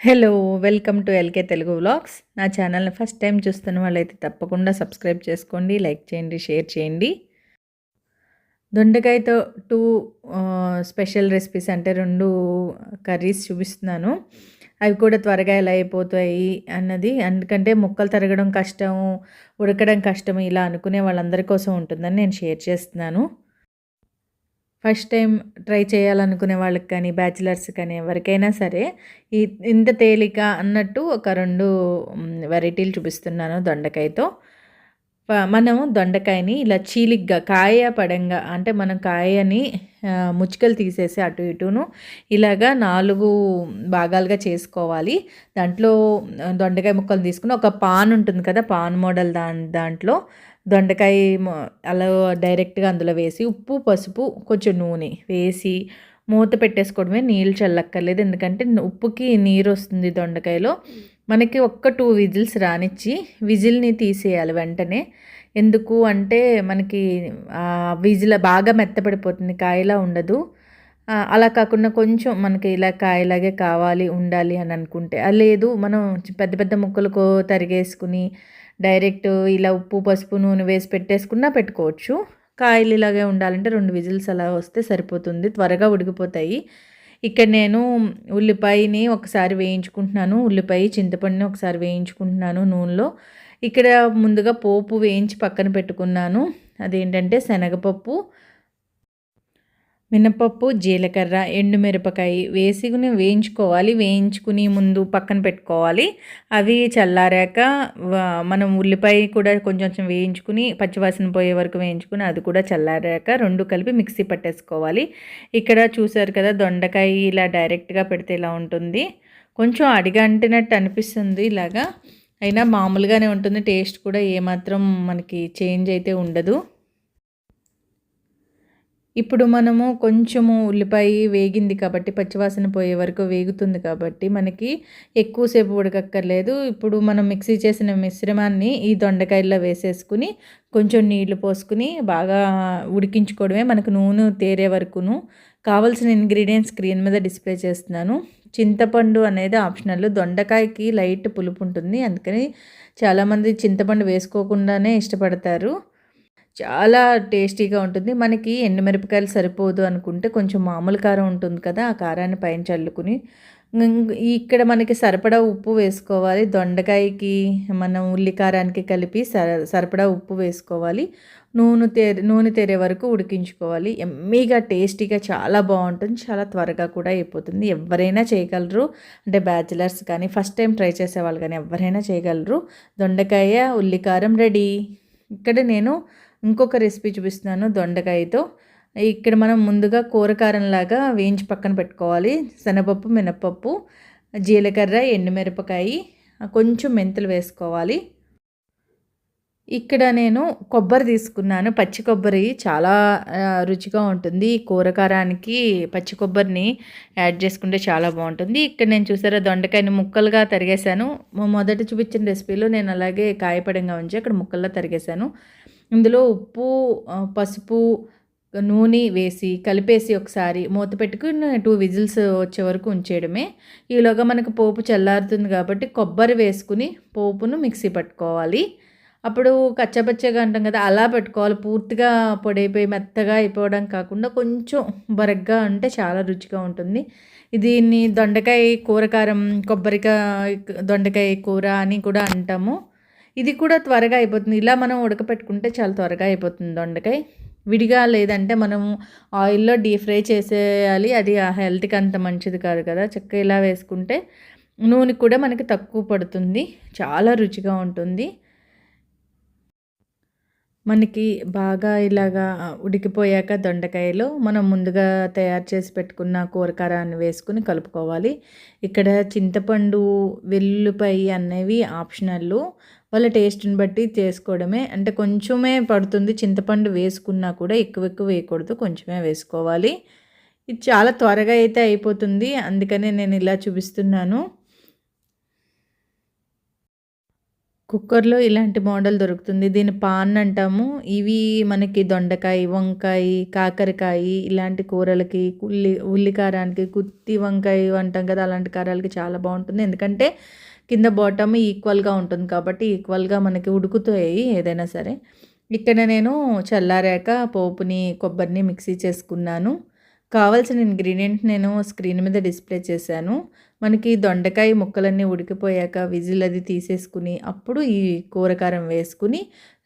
Hello welcome to LK Telugu vlogs నా ఛానల్ని first time చూస్తున్న వాళ్ళైతే తప్పకుండా సబ్స్క్రైబ్ చేసుకోండి లైక్ చేయండి షేర్ చేయండి. దొండకాయతో టూ స్పెషల్ రెసిపీస్ అంటే రెండు కర్రీస్ చూపిస్తున్నాను. అవి కూడా త్వరగా ఎలా అయిపోతాయి అన్నది ఎందుకంటే ముక్కలు తరగడం కష్టం ఉడకడం కష్టం ఇలా అనుకునే వాళ్ళందరి కోసం ఉంటుందని నేను షేర్ చేస్తున్నాను. ఫస్ట్ టైం ట్రై చేయాలనుకునే వాళ్ళకి కానీ బ్యాచిలర్స్ కానీ ఎవరికైనా సరే ఈ ఇంత తేలిక అన్నట్టు ఒక రెండు వెరైటీలు చూపిస్తున్నాను దొండకాయతో. మనము దొండకాయని ఇలా చీలిగ్గా కాయ పడంగా అంటే మనం కాయని ముచ్చుకలు తీసేసి అటు ఇటును ఇలాగా నాలుగు భాగాలుగా చేసుకోవాలి. దాంట్లో దొండకాయ ముక్కలు తీసుకుని ఒక పాన్ ఉంటుంది కదా పాన్ మోడల్ దా దాంట్లో దొండకాయ అలా డైరెక్ట్గా అందులో వేసి ఉప్పు పసుపు కొంచెం నూనె వేసి మూత పెట్టేసుకోవడమే నీళ్ళు చల్లక్కర్లేదు. ఎందుకంటే ఉప్పుకి నీరు వస్తుంది దొండకాయలో. మనకి ఒక్క టూ విజిల్స్ రానిచ్చి విజిల్ని తీసేయాలి వెంటనే. ఎందుకు అంటే మనకి విజిల్ బాగా మెత్తపడిపోతుంది కాయలా ఉండదు. అలా కాకుండా కొంచెం మనకి ఇలా కాయలాగే కావాలి ఉండాలి అని అనుకుంటే లేదు మనం పెద్ద పెద్ద ముక్కలకు తరిగేసుకుని డైరెక్ట్ ఇలా ఉప్పు పసుపు నూనె వేసి పెట్టేసుకున్నా పెట్టుకోవచ్చు. కాయలు ఇలాగే ఉండాలంటే రెండు విజిల్స్ అలా వస్తే సరిపోతుంది. త్వరగా ఉడికిపోతాయి. ఇక్కడ నేను ఉల్లిపాయని ఒకసారి వేయించుకుంటున్నాను. ఉల్లిపాయ చింతపండుని ఒకసారి వేయించుకుంటున్నాను నూనెలో. ఇక్కడ ముందుగా పోపు వేయించి పక్కన పెట్టుకున్నాను. అదేంటంటే శనగపప్పు మినపప్పు జీలకర్ర ఎండుమిరపకాయ వేసుకుని వేయించుకోవాలి. వేయించుకుని ముందు పక్కన పెట్టుకోవాలి. అవి చల్లారాక మనం ఉల్లిపాయ కూడా కొంచెం వేయించుకుని పచ్చివాసన పోయే వరకు వేయించుకుని అది కూడా చల్లారాక రెండు కలిపి మిక్సీ పట్టేసుకోవాలి. ఇక్కడ చూసారు కదా దొండకాయ ఇలా డైరెక్ట్గా పెడితే ఇలా ఉంటుంది. కొంచెం అడిగంటినట్టు అనిపిస్తుంది ఇలాగా. అయినా మామూలుగానే ఉంటుంది. టేస్ట్ కూడా ఏమాత్రం మనకి చేంజ్ అయితే ఉండదు. ఇప్పుడు మనము కొంచెము ఉల్లిపాయ వేగింది కాబట్టి పచ్చివాసన పోయే వరకు వేగుతుంది కాబట్టి మనకి ఎక్కువసేపు ఉడకక్కర్లేదు. ఇప్పుడు మనం మిక్సీ చేసిన మిశ్రమాన్ని ఈ దొండకాయల్లో వేసేసుకుని కొంచెం నీళ్ళు పోసుకుని బాగా ఉడికించుకోవడమే మనకు నూనె తేరే వరకును. కావాల్సిన ఇంగ్రీడియంట్స్ స్క్రీన్ మీద డిస్ప్లే చేస్తున్నాను. చింతపండు అనేది ఆప్షనల్. దొండకాయకి లైట్ పులుపు ఉంటుంది. అందుకని చాలామంది చింతపండు వేసుకోకుండానే ఇష్టపడతారు. చాలా టేస్టీగా ఉంటుంది. మనకి ఎండుమిరపకాయలు సరిపోదు అనుకుంటే కొంచెం మామూలు కారం ఉంటుంది కదా ఆ కారాన్ని పైన చల్లుకుని. ఇక్కడ మనకి సరిపడా ఉప్పు వేసుకోవాలి. దొండకాయకి మనం ఉల్లికారానికి కలిపి సర సరిపడా ఉప్పు వేసుకోవాలి. నూనె తే నూనె తెరే వరకు ఉడికించుకోవాలి. ఎమ్మీగా టేస్టీగా చాలా బాగుంటుంది. చాలా త్వరగా కూడా అయిపోతుంది. ఎవరైనా చేయగలరు. అంటే బ్యాచిలర్స్ కానీ ఫస్ట్ టైం ట్రై చేసేవాళ్ళు కానీ ఎవరైనా చేయగలరు. దొండకాయ ఉల్లికారం రెడీ. ఇక్కడ నేను ఇంకొక రెసిపీ చూపిస్తున్నాను దొండకాయతో. ఇక్కడ మనం ముందుగా కూరకారంలాగా వేయించి పక్కన పెట్టుకోవాలి. శనగపప్పు మినపప్పు జీలకర్ర ఎండుమిరపకాయ కొంచెం మెంతులు వేసుకోవాలి. ఇక్కడ నేను కొబ్బరి తీసుకున్నాను. పచ్చి కొబ్బరి చాలా రుచిగా ఉంటుంది. కూరకారానికి పచ్చి కొబ్బరిని యాడ్ చేసుకుంటే చాలా బాగుంటుంది. ఇక్కడ నేను చూసారా దొండకాయని ముక్కలుగా తరిగేశాను. మొదట చూపించిన రెసిపీలో నేను అలాగే కాయపడంగా ఉంచి అక్కడ ముక్కల్లో తరిగేశాను. ఇందులో ఉప్పు పసుపు నూనె వేసి కలిపేసి ఒకసారి మూత పెట్టుకుని టూ విజిల్స్ వచ్చే వరకు ఉంచేయడమే. ఈలోగా మనకు పోపు చల్లారుతుంది కాబట్టి కొబ్బరి వేసుకుని పోపును మిక్సీ పట్టుకోవాలి. అప్పుడు కచ్చపచ్చగా అంటాం కదా అలా పెట్టుకోవాలి. పూర్తిగా పొడైపోయి మెత్తగా అయిపోవడం కాకుండా కొంచెం బరగ్గా ఉంటే చాలా రుచిగా ఉంటుంది. దీన్ని దొండకాయ కూరకారం కొబ్బరికాయ దొండకాయ కూర అని కూడా అంటాము. ఇది కూడా త్వరగా అయిపోతుంది. ఇలా మనం ఉడకపెట్టుకుంటే చాలా త్వరగా అయిపోతుంది దొండకాయ. విడిగా లేదంటే మనం ఆయిల్లో డీప్ ఫ్రై చేసేయాలి. అది ఆ హెల్త్కి అంత మంచిది కాదు కదా. చక్క ఇలా వేసుకుంటే నూనె కూడా మనకి తక్కువ పడుతుంది. చాలా రుచిగా ఉంటుంది. మనకి బాగా ఇలాగా ఉడికిపోయాక దొండకాయలు మనం ముందుగా తయారు చేసి పెట్టుకున్న కూరకారాన్ని వేసుకుని కలుపుకోవాలి. ఇక్కడ చింతపండు వెల్లుల్లిపాయ అనేవి ఆప్షనల్లు వాళ్ళ టేస్ట్ని బట్టి చేసుకోవడమే. అంటే కొంచెమే పడుతుంది చింతపండు వేసుకున్నా కూడా ఎక్కువ ఎక్కువ వేయకూడదు కొంచెమే వేసుకోవాలి. ఇది చాలా త్వరగా అయితే అయిపోతుంది. అందుకనే నేను ఇలా చూపిస్తున్నాను. కుక్కర్‌లో ఇలాంటి మోడల్ దొరుకుతుంది. దీన్ని పాన్ అంటాము. ఇవి మనకి దొండకాయ, వంకాయ, కాకరకాయ ఇలాంటి కూరలకి, ఉల్లి ఉల్లి కారానికి, గుత్తి వంకాయ అంటాం కదా! అలాంటి కారాలకి చాలా బాగుంటుంది ఎందుకంటే కింద బాటమ్ ఈక్వల్‌గా ఉంటుంది కాబట్టి ఈక్వల్‌గా మనకి ఉడుకుతాయి ఏదైనా సరే. ఇక్కడ నేను చల్లారాక పోపుని, కొబ్బరిని మిక్సీ చేసుకున్నాను. కావాల్సిన ఇంగ్రీడియంట్ నేను స్క్రీన్ మీద డిస్ప్లే చేశాను. మనకి దొండకాయ ముక్కలన్నీ ఉడికిపోయాక విజిల్ అది తీసేసుకుని, అప్పుడు ఈ కూర కారం వేసుకుని,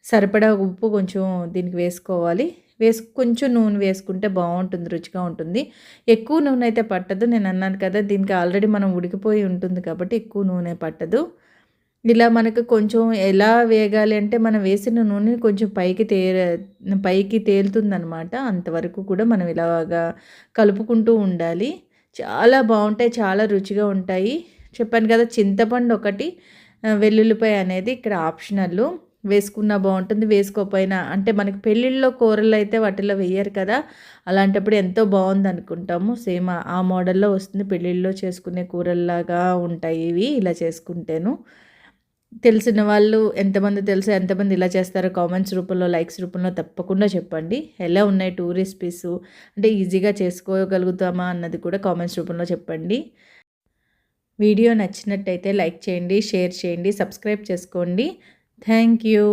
సరిపడా ఉప్పు కొంచెం దీనికి వేసుకోవాలి. వేసు కొంచెం నూనె వేసుకుంటే బాగుంటుంది రుచిగా ఉంటుంది. ఎక్కువ నూనె అయితే పట్టదు. నేను అన్నాను కదా! దీనికి ఆల్రెడీ మనం ఉడికిపోయి ఉంటుంది కాబట్టి ఎక్కువ నూనె పట్టదు. ఇలా మనకు కొంచెం ఎలా వేగాలి అంటే మనం వేసిన నూనె కొంచెం పైకి తే పైకి తేలుతుందనమాట. అంతవరకు కూడా మనం ఇలాగా కలుపుకుంటూ ఉండాలి. చాలా బాగుంటాయి చాలా రుచిగా ఉంటాయి. చెప్పాను కదా! చింతపండు ఒకటి, వెల్లుల్లిపాయ అనేది ఇక్కడ ఆప్షనల్లు. వేసుకున్నా బాగుంటుంది వేసుకోకపోయినా అంటే మనకి పెళ్ళిళ్ళలో కూరలు అయితే వాటిల్లో వేయరు కదా! అలాంటప్పుడు ఎంతో బావుందనుకుంటాము. సేమ్ ఆ మోడల్‌లో వస్తుంది. పెళ్ళిళ్ళలో చేసుకునే కూరల్లాగా ఉంటాయి ఇవి ఇలా చేసుకుంటేను. తెలిసిన వాళ్ళు ఎంతమంది తెలుసు, ఎంతమంది ఇలా చేస్తారో కామెంట్స్ రూపంలో, లైక్స్ రూపంలో తప్పకుండా చెప్పండి. ఎలా ఉన్నాయి టూరిస్ట్ పీసు అంటే ఈజీగా చేసుకోగలుగుతామా అన్నది కూడా కామెంట్స్ రూపంలో చెప్పండి. వీడియో నచ్చినట్టయితే లైక్ చేయండి, షేర్ చేయండి, సబ్స్క్రైబ్ చేసుకోండి. Thank you.